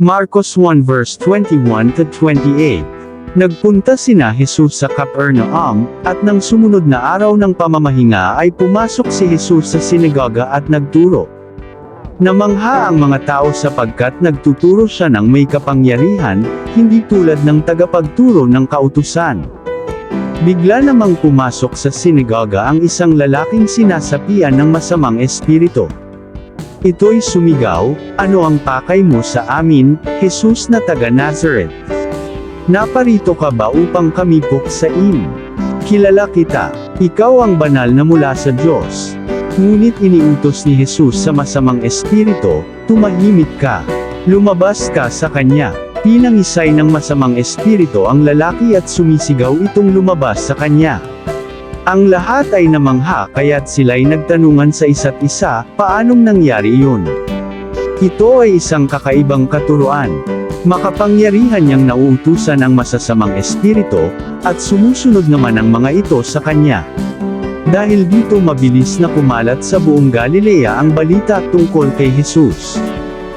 Marcos 1 verse 21 to 28. Nagpunta sina Jesus sa Capernaum, at nang sumunod na araw ng pamamahinga ay pumasok si Jesus sa sinagoga at nagturo. Namangha ang mga tao sapagkat nagtuturo siya ng may kapangyarihan, hindi tulad ng tagapagturo ng kautusan. Bigla namang pumasok sa sinagoga ang isang lalaking sinasapian ng masamang espiritu. Ito'y sumigaw, ano ang pakay mo sa amin, Jesus na taga Nazareth? Naparito ka ba upang kami puksain? Kilala kita, ikaw ang banal na mula sa Diyos. Ngunit iniutos ni Jesus sa masamang espiritu, tumahimik ka. Lumabas ka sa kanya. Pinangisay ng masamang espiritu ang lalaki at sumisigaw itong lumabas sa kanya. Ang lahat ay namangha kaya't sila'y nagtanungan sa isa't isa, paanong nangyari iyon? Ito ay isang kakaibang katuruan. Makapangyarihan niyang nauutusan ang masasamang espiritu, at sumusunod naman ang mga ito sa kanya. Dahil dito mabilis na kumalat sa buong Galilea ang balita tungkol kay Jesus.